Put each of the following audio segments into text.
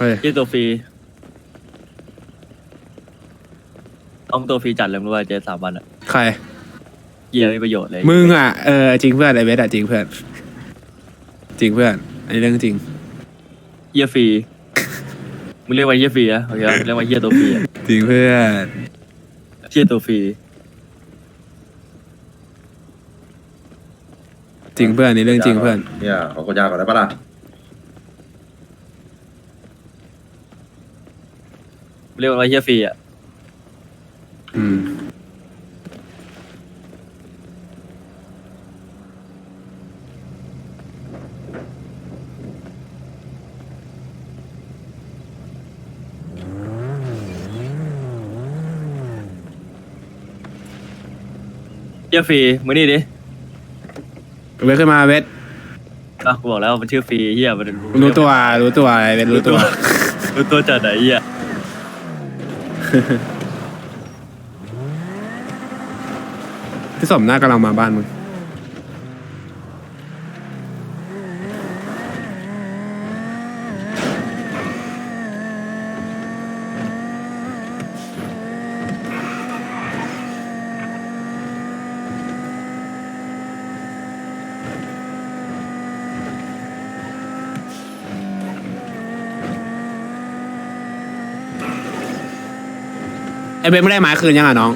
เฮ้ยเยี่ยตัวฟรีต้องตัวฟรีจัดเลยมึงรู้ว่าเจสามวันอะใคร เยี่ยไม่มีประโยชน์เลยมึงอะ เออจริงเพื่อนไอเวสอะจริงเพื่อน จริงเพื่อนอันนี้เรื่องจริง เยี่ยฟรีมึงเรียกว่าเยี่ยฟรีนะโอเคปะมึงเรียกว่าเยี่ยตัวฟรีอะจริงเพื่อน เยี่ยตัวฟรีจริงเพื่อนอันนี้เรื่องจริงเพื่อน เนี่ยขอกดยาก่อนได้ปะล่ะ มึง เรียกว่าเยี่ยฟรีอะอืมเยี่ยฟรีมึงนี่ดิเวสขึ้นมาเวสอะกูบอกแล้วมันชื่อฟรีเยี่ยมันรู้ตัวรู้ตัวไอเวสรู้ตัว รู้ตัวจัดไหนเยี่ย พี่สมหน้ากำลังมาบ้านมึง ไอเบสไม่ได้ไม้คืนยังอะน้อง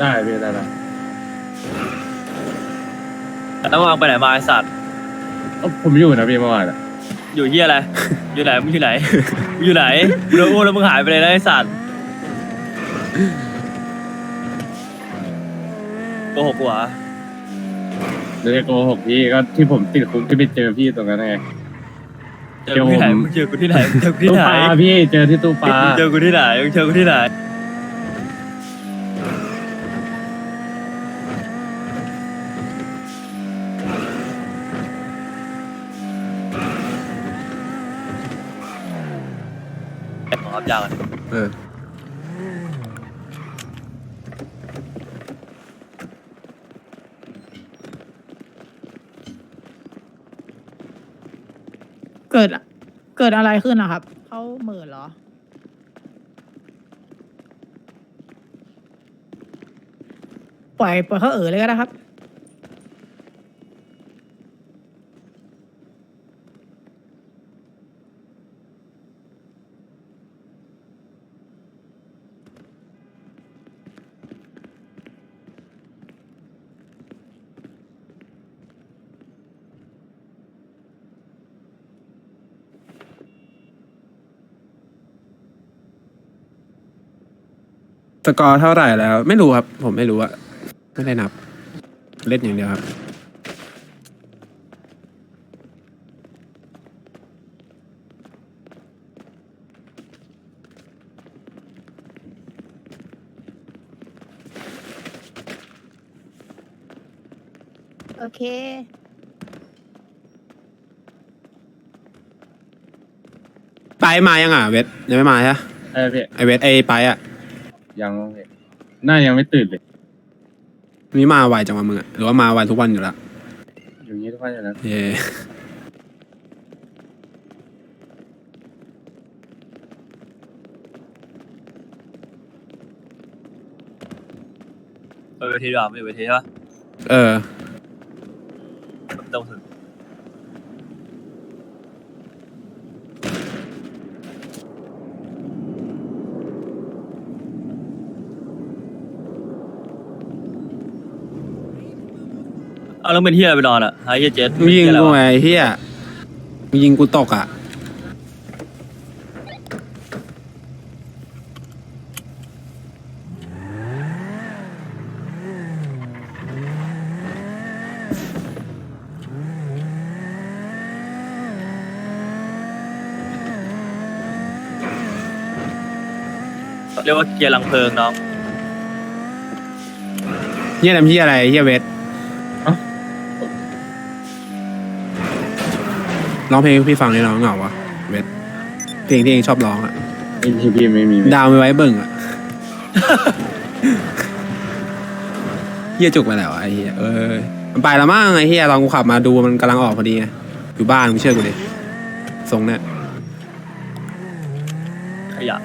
ได้พี่ได้ได้แล้วมึงเอาไปไหนมาไอสัตว์เอ้าผมอยู่นะพี่เมื่อวานอะอยู่เยี่ยอะไร อยู่ไหนมึงอยู่ไหนมึงอยู่ไหนมึงโดนอ้วนแล้วมึงหายไปเลยนะไอสัตว์โกหกกูเหรอเดี๋ยวจะโกหกพี่ก็ที่ผมติดคุกที่ไปเจอพี่ตรงนั้นไง เจอกูที่ไหนมึงเจอกูที่ไหนมึงเจอกูที่ตู้ไหนปลาพี่เจอที่ตู้ปลา มึงเจอกูที่ไหนมึงเจอกูที่ไหน ขอรับยากันเออเกิดเกิดอะไรขึ้นนะครับ เขาเหมือเหรอ ปล่อยปล่อยเขาเออเลยก็ได้ครับ สกอร์เท่าไหร่แล้ว ไม่รู้ครับ ผมไม่รู้อะไม่ได้นับ เล่นอย่างเดียวครับ โอเค ไปมายังอะเวทยังไม่มาใช่ปะเออพี่ไอเวทไอไปอะ ยังพี่หน้ายังไม่ตื่นเลยนี่มาไวจังวะมึงอะหรือว่ามาไวทุกวันอยู่ละอยู่อย่างนี้ทุกวันอยู่แล้วเย่ไปเวทีดีกว่าไม่เวทีใช่ปะเออ ต้องถึง เอาแล้วเป็นเฮียอะไรไปนอนอะหาเฮียเจ็ดมึงยิงเหี้อะไรกูวะไงไอ้เฮียมึงยิงกูตกอะ เรียกว่าเกียร์ลังเพลิงน้อง เฮียทำเฮียอะไรเฮียเวท ร้องเพลงให้พี่ฟังเลยน้องเหงาวะเวทเพลงที่เองชอบร้องอะไม่มีพี่ไม่มีดาวไม่ไว้เบิ่งอะเฮียจุกไปแล้วะไอ้เฮียเออมันไปแล้วมั้งไอ้เฮียลองกูขับมาดูมันกำลังออกพอดีไงอยู่บ้านมึงเชื่อกูดิทรงเนี่ยขยะ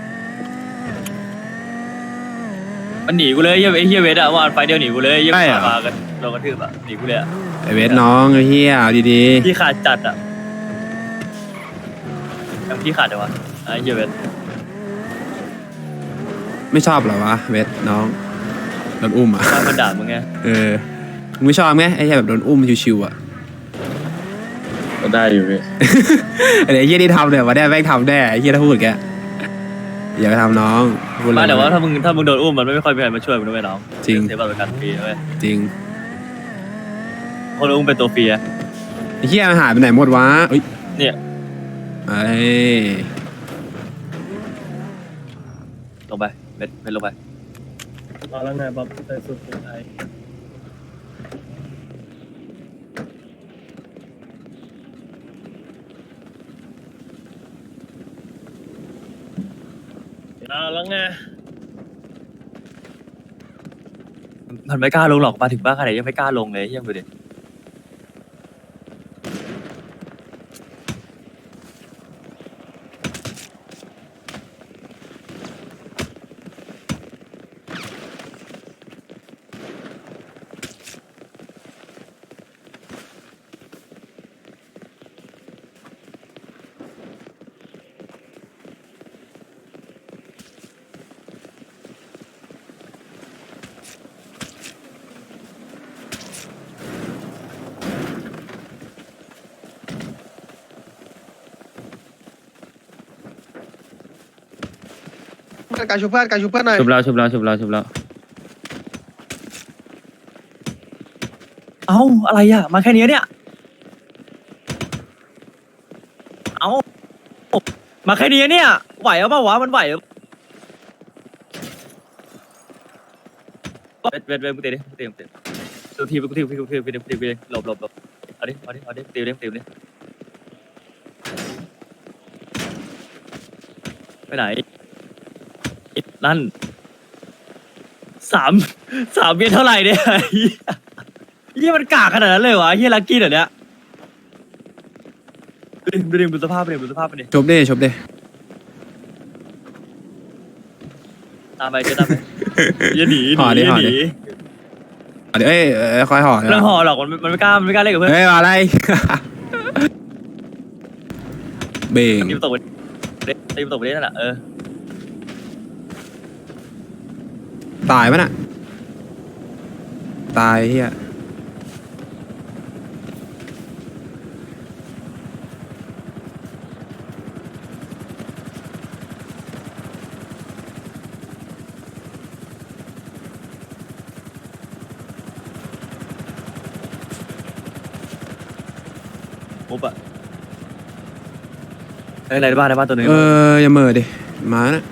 มันหนีกูเลยไอ้เหี้ยไอ้เฮียเวทอะว่าไฟเดียวหนีกูเลยไอ้เฮียใช่เหรอ มากันโดนกระทืบอะหนีกูเลยอะไอเวทน้องไอ้เฮียเอาดีพี่ขาดจัดอะ ยังพี่ขาดเลยวะไอ้เฮียเวทๆไม่ชอบเหรอวะเวทน้องโดนอุ้มอะถ้ามันด่ามึงไงเออมึงไม่ชอบไงไอ้เฮียแบบโดนอุ้มชิวๆอะ ก็ได้อยู่พี่ไอ้เฮียที่ทำเนี่ยวันนี้แม่งทำแน่ไอ้เฮียถ้าพูดแกอย่าไปทำน้องพูดเลย ไม่แต่ว่าถ้ามึงถ้ามึงโดนอุ้มมันไม่ค่อยมีใครมาช่วยมึงด้วยน้องจริง เสียบัตรประกันฟรีนะเว้ยจริงคนอุ้มเป็นตัวฟรีอะไอ้เฮียมันหายไปไหนหมดวะเอ้ยเนี่ย ไอ้ลงไปเม็ดเม็ดลงไปรอแล้วไงบ๊อบใจสุดไอ้เอาแล้วไงมันไม่กล้าลงหรอกมาถึงบ้านขนาดนี้ยังไม่กล้าลงเลยเยี่ยมไปดิการชูเพื่อนการชูเพื่อนหน่อยชุบแล้วชุบแล้วชุบแล้วชุบแล้วเอ้าอะไรอะมาแค่นี้เนี่ย เอ้ามาแค่นี้เนี่ย ไหวเอาเปล่าวะมันไหวเหรอเวทเวทเวทมึงตีดิมึงตีมึงตีตัวทีกูทีกูทีกูทีกูทีกูทีกูทีหลบหลบหลบเอาดิเอาดิเอาดิตีดิตีดิไปไหน นั่นสามสามเบียร์เท่าไหร่เนี่ยเฮียมันกากขนาดนั้นเลยวะเฮียลักกี้เหรอเนี่ยดูดิดูดิดูสภาพมันดิดูสภาพมันดิชบด้ชบด้ตามไปเจ๊ตามไปอย่าหนีหนีอย่าหนีเดี๋ยวเอ้ยเอ้ยคอยห่อเรื่องห่อหรอกมันมันไม่กล้ามันไม่กล้าเล่นกับเพื่อนเฮ้ยอะไร เบ่งตีมันตกไปตีมนตกไปได้นั่นแหละเออ ตายปะน่ะ ตายเฮียปุ๊บอะเฮ้ยอะไรในบ้านในบ้านตัวหนึง เอออย่าเหม่อดิ มานะ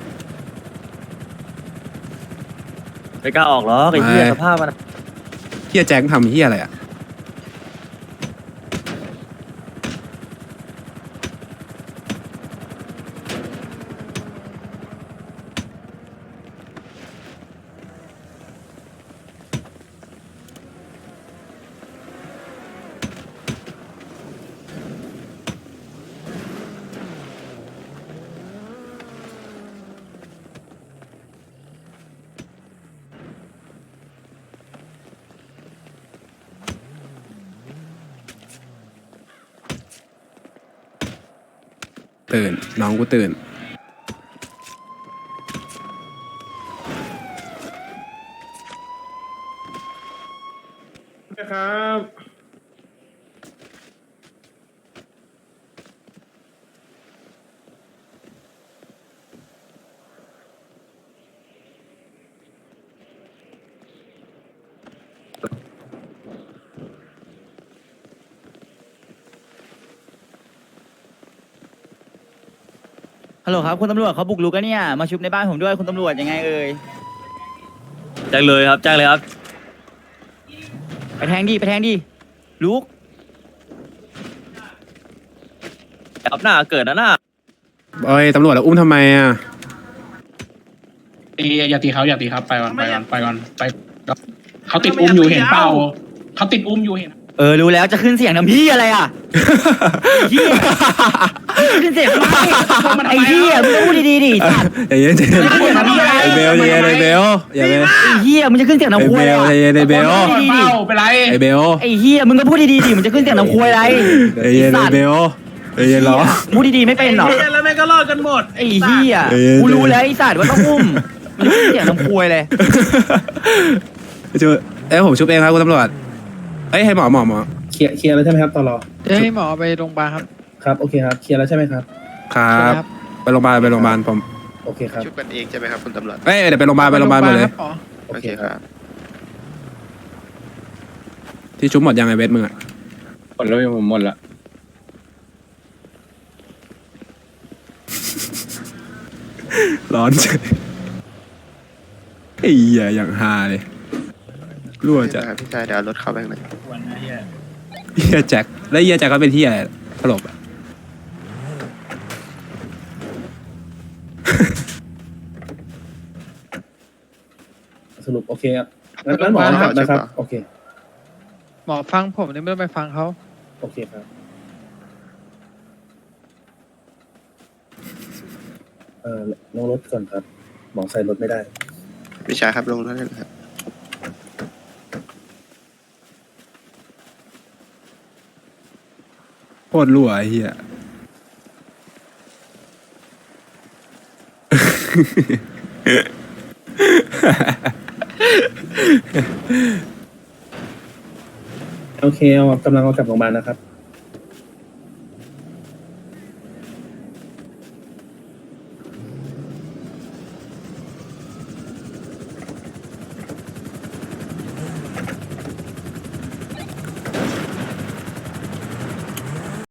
ไม่กล้าออกหรอกไอ้เหี้ยไม่ สภาพมันอะเฮียแจ็คทำเฮียอะไรอะ ตื่น น้องกูตื่น นะครับ ฮัลโหลครับคุณตำรวจเขาบุกรุกกันเนี่ยมาชุบในบ้านผมด้วยคุณตำรวจยังไงเอ่ยแจ้งเลยครับแจ้งเลยครับไปแทงดิไปแทงดิลุกอับหน้าเกิดนะหน้าเอ้ยตำรวจแล้วอุ้มทำไมอะตีอย่าตีเขาอย่าตีครับไปก่อนไปก่อนไปก่อนไปเขาติดอุ้มอยู่เห็นเปล่าเขาติดอุ้มอยู่เห็น เออรู้แล้วจะขึ้นเสียงทำพี่อะไรอะ เหี้ย ขึ้นเสียงไมมันไอ้เหี้ยมึงพูดดีๆดิสัตว์ใจเย็นใจเย็นไอเบลใจเย็นไอเบลอย่าไปไอ้เหี้ยมึงจะขึ้นเสียงน้ำคเบวยลอะใจเย็นไอเบลดีๆดิเป้าเป็นไรไอเบลไอ้เหี้ยมึงก็พูดดีๆดิมึงจะขึ้นเสียงน้ำควยอะไรใจเย็นไอเบลใจเย็นหรอพูดดีๆไม่เป็นหรอแล้วแม่งก็รอดกันหมดไอ้เหี้ยกูรู้แล้วไอ้สัตว์ว่าต้องอุ้มมึงจะขึ้นเสียงน้ำควยเลยช่วยเอ้ยผมชุบเองครับคุณตำรวจเอ้ยให้หมอหมอหมอเคลียร์เคลียร์แล้วใช่ไหมครับตลอเดี๋ยวให้หมอไปโรงพยาบาลครับ ครับโอเคครับเคลียร์แล้วใช่ไหมครับ ครับ ไปโรงพยาบาลไปโรงพยาบาลผมโอเคครับ ชุบกันเองใช่ไหมครับคุณตำรวจ เอ้ยเดี๋ยวไปโรงพยาบาลไปโรงพยาบาลหมดเลยหมอโอเคครับ ที่ชุบหมดยังไงเวทมึงอะหมดแล้วพี่ผมหมดละร้อนเฉยไอ้เหี้ยอย่างฮาเลยรั่วจัดครับพี่ชายเดี๋ยวเอารถเข้าไปข้างในวันนี้อะเฮียแจ็คแล้วเฮียแจ็คก็เป็นที่อะไรตลบอะ สรุปโอเคครับงั้นงั้นหมอกลับนะครับ โอเค หมอฟังผมนี่ไม่ต้องไปฟังเขาโอเคครับเอ่อลงรถก่อนครับ หมอใส่รถไม่ได้พี่ชายครับลงรถได้เลยครับโคตรรั่วไอ้เฮีย โอเคเอากำลังเอากลับโรงพยาบาลนะครับ